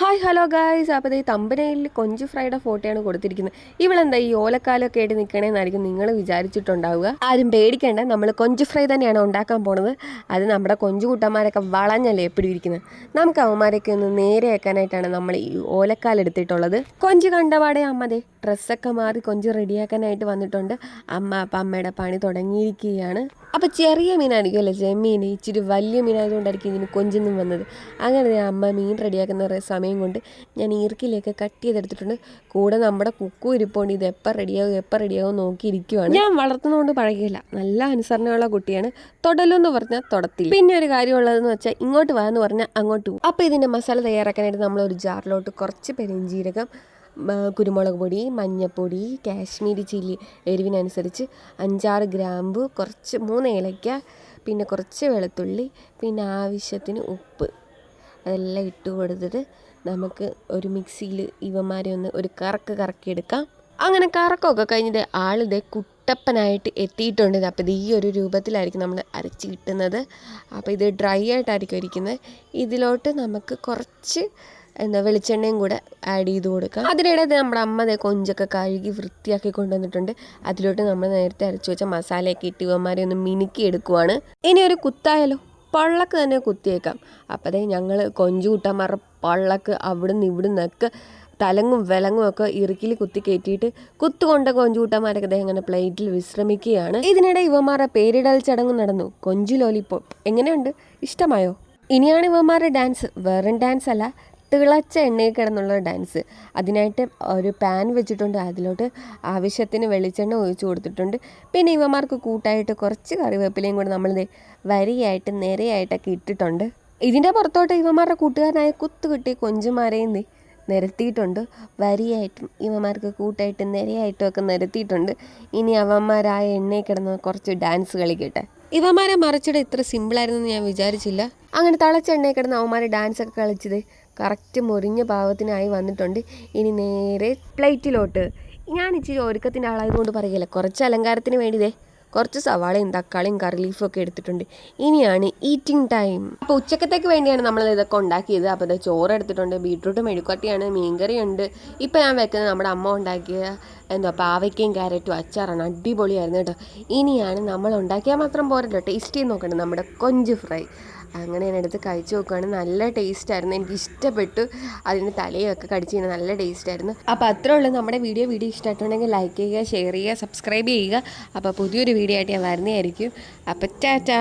Hi hello guys അപ്പോൾ ഈ തമ്പനയിൽ കൊഞ്ച് ഫ്രൈയുടെ ഫോട്ടോയാണ് കൊടുത്തിരിക്കുന്നത്. ഇവളെന്താ ഈ ഓലക്കാലൊക്കെ ആയിട്ട് നിൽക്കണേന്നായിരിക്കും നിങ്ങൾ വിചാരിച്ചിട്ടുണ്ടാവുക. ആരും പേടിക്കേണ്ട. നമ്മൾ കൊഞ്ച് ഫ്രൈ തന്നെയാണ് ഉണ്ടാക്കാൻ പോണത്. അത് നമ്മുടെ കൊഞ്ചു കൂട്ടന്മാരൊക്കെ വളഞ്ഞല്ലേ എപ്പോഴും ഇരിക്കുന്നത് നമുക്ക് അവന്മാരൊക്കെ ഒന്ന് നേരെ ആക്കാനായിട്ടാണ് നമ്മൾ ഈ ഓലക്കാൽ എടുത്തിട്ടുള്ളത്. കൊഞ്ച് കണ്ടപാടെ അമ്മതേ ഡ്രസ്സൊക്കെ മാറി കൊഞ്ച് റെഡിയാക്കാനായിട്ട് വന്നിട്ടുണ്ട്. അമ്മ അപ്പം അമ്മയുടെ പണി തുടങ്ങിയിരിക്കുകയാണ്. അപ്പോൾ ചെറിയ മീനായിരിക്കും അല്ലേ ചെമ്മീൻ ഇച്ചിരി വലിയ മീനായതുകൊണ്ടായിരിക്കും ഇതിന് കൊഞ്ചൊന്നും വന്നത്. അങ്ങനെ അമ്മ മീൻ റെഡിയാക്കുന്ന സമയം കൊണ്ട് ഞാൻ ഈർക്കിലേക്ക് കട്ട് ചെയ്തെടുത്തിട്ടുണ്ട്. കൂടെ നമ്മുടെ കുക്കു ഇരിപ്പുണ്ട്. ഇത് എപ്പോൾ റെഡിയാകും എപ്പോൾ റെഡിയാകും നോക്കിയിരിക്കുവാണ്. ഞാൻ വളർത്തുന്നതുകൊണ്ട് പഴകില്ല നല്ല അനുസരണയുള്ള കുട്ടിയാണ്. തൊടലെന്ന് പറഞ്ഞാൽ തൊടത്തില്ല പിന്നെ ഒരു കാര്യമുള്ളതെന്ന് വെച്ചാൽ ഇങ്ങോട്ട് വാ എന്ന് പറഞ്ഞാൽ അങ്ങോട്ട് പോകും അപ്പോൾ ഇതിന്റെ മസാല തയ്യാറാക്കാനായിട്ട് നമ്മളൊരു ജാറിലോട്ട് കുറച്ച് പെരിഞ്ചീരകം മ, കുരുമുളക് പൊടി മഞ്ഞൾപ്പൊടി കാശ്മീരി ചില്ലി എരിവിനനുസരിച്ച് അഞ്ചാറ് ഗ്രാമ്പു കുറച്ച് മൂന്ന് ഏലയ്ക്ക പിന്നെ കുറച്ച് വെളുത്തുള്ളി പിന്നെ ആവശ്യത്തിന് ഉപ്പ്. അതെല്ലാം ഇട്ട് കൊടുത്തിട്ട് നമുക്ക് ഒരു മിക്സിയിൽ ഇവന്മാരെ ഒന്ന് ഒരു കറക്ക് കറക്കിയെടുക്കാം. അങ്ങനെ കറക്കമൊക്കെ കഴിഞ്ഞിട്ട് ആളിത് കുട്ടപ്പനായിട്ട് എത്തിയിട്ടുണ്ട്. അപ്പോൾ ഇത് ഈ ഒരു രൂപത്തിലായിരിക്കും നമ്മൾ അരച്ച് കിട്ടുന്നത്. അപ്പോൾ ഇത് ഡ്രൈ ആയിട്ടായിരിക്കും ഇരിക്കുന്നത്. ഇതിലോട്ട് നമുക്ക് കുറച്ച് എന്താ വെളിച്ചെണ്ണയും കൂടെ ആഡ് ചെയ്ത് കൊടുക്കാം അതിനിടെ നമ്മുടെ അമ്മ അതേ കൊഞ്ചൊക്കെ കഴുകി വൃത്തിയാക്കി കൊണ്ടുവന്നിട്ടുണ്ട്. അതിലോട്ട് നമ്മൾ നേരത്തെ അരച്ചു വെച്ച മസാലയൊക്കെ ഇട്ട് ഇവന്മാരെ ഒന്ന് മിനുക്കി എടുക്കുവാണ്. ഇനി ഒരു കുത്തായാലോ? പള്ളക്ക് തന്നെ കുത്തിയേക്കാം. അപ്പോൾ ദേ ഞങ്ങൾ കൊഞ്ചു കൂട്ടാൻ പള്ളക്ക് അവിടുന്ന് ഇവിടുന്നൊക്കെ തലങ്ങും വിലങ്ങും ഒക്കെ ഇറുക്കിൽ കുത്തി കയറ്റിയിട്ട് കുത്തുകൊണ്ട കൊഞ്ചുകൂട്ടന്മാരൊക്കെ അദ്ദേഹം അങ്ങനെ പ്ലേറ്റിൽ വിശ്രമിക്കുകയാണ്. ഇതിനിടെ ഇവന്മാരുടെ പേരിടൽ ചടങ്ങ് നടന്നു. കൊഞ്ചു ലോലിപ്പോൾ എങ്ങനെയുണ്ട്? ഇഷ്ടമായോ? ഇനിയാണ് ഇവന്മാരുടെ ഡാൻസ് വെറും ഡാൻസ് അല്ല. തിളച്ച എണ്ണയിൽ കിടന്നുള്ള ഡാൻസ്. അതിനായിട്ട് ഒരു പാൻ വെച്ചിട്ടുണ്ട്. അതിലോട്ട് ആവശ്യത്തിന് വെളിച്ചെണ്ണ ഒഴിച്ചു കൊടുത്തിട്ടുണ്ട്. പിന്നെ ഇവന്മാർക്ക് കൂട്ടായിട്ട് കുറച്ച് കറിവേപ്പിലയും കൂടെ നമ്മൾ വരിയായിട്ട് നിരയായിട്ടൊക്കെ ഇട്ടിട്ടുണ്ട്. ഇതിന്റെ പുറത്തോട്ട് ഇവന്മാരുടെ കൂട്ടുകാരനായ കുത്തുകിട്ടി കൊഞ്ചുമാരെയും നിരത്തിയിട്ടുണ്ട്. വരിയായിട്ടും ഇവന്മാർക്ക് കൂട്ടായിട്ട് നിരയായിട്ടും ഒക്കെ നിരത്തിയിട്ടുണ്ട്. ഇനി അവന്മാരായ എണ്ണയിൽ കിടന്ന് കുറച്ച് ഡാൻസ് കളിക്കട്ടെ. ഇവന്മാരെ മറിച്ചിട ഇത്ര സിമ്പിളായിരുന്നു ഞാൻ വിചാരിച്ചില്ല. അങ്ങനെ തളച്ച എണ്ണയിൽ കിടന്ന് അവന്മാരെ ഡാൻസ് ഒക്കെ കളിച്ചത് കറക്റ്റ് മുറിഞ്ഞ പാവത്തിനായി വന്നിട്ടുണ്ട്. ഇനി നേരെ പ്ലേറ്റിലോട്ട്. ഞാൻ ഇച്ചിരി ഒരുക്കത്തിന്റെ ആളായതുകൊണ്ട് പറയില്ല കുറച്ച് അലങ്കാരത്തിന് വേണ്ടി ദേ കുറച്ച് സവാളയും തക്കാളിയും കറി ലീഫും ഒക്കെ എടുത്തിട്ടുണ്ട്. ഇനിയാണ് ഈറ്റിംഗ് ടൈം അപ്പോൾ ഉച്ചക്കത്തേക്ക് വേണ്ടിയാണ് നമ്മൾ ഇതൊക്കെ ഉണ്ടാക്കിയത്. അപ്പോൾ ചോറ് എടുത്തിട്ടുണ്ട് ബീട്രൂട്ട് മെഴുക്കട്ടിയാണ് മീൻകറിയുണ്ട്. ഇപ്പോൾ ഞാൻ വെക്കുന്നത് നമ്മുടെ അമ്മ ഉണ്ടാക്കിയ എന്താ പാവയ്ക്കയും ക്യാരറ്റും അച്ചാറാണ് അടിപൊളിയായിരുന്നു കേട്ടോ. ഇനിയാണ് നമ്മൾ ഉണ്ടാക്കിയാൽ മാത്രം പോരല്ലോ ടേസ്റ്റ് ചെയ്ത് നോക്കണ്ട നമ്മുടെ കൊഞ്ച് ഫ്രൈ. അങ്ങനെ ഞാൻ എടുത്ത് കഴിച്ചു നോക്കുകയാണ് നല്ല ടേസ്റ്റ് ആയിരുന്നു. എനിക്ക് ഇഷ്ടപ്പെട്ടു. അതിന്റെ തലയൊക്കെ കടിച്ച് കഴിഞ്ഞാൽ നല്ല ടേസ്റ്റ് ആയിരുന്നു. അപ്പോൾ അത്രേ ഉള്ളൂ. നമ്മുടെ വീഡിയോ വീഡിയോ ഇഷ്ടമായിട്ടുണ്ടെങ്കിൽ ലൈക്ക് ചെയ്യുക ഷെയർ ചെയ്യുക സബ്സ്ക്രൈബ് ചെയ്യുക. അപ്പോൾ പുതിയൊരു വീഡിയോ ആയിട്ട് ഞാൻ വരുന്നതായിരിക്കും. അപ്പോൾ ടാറ്റാ.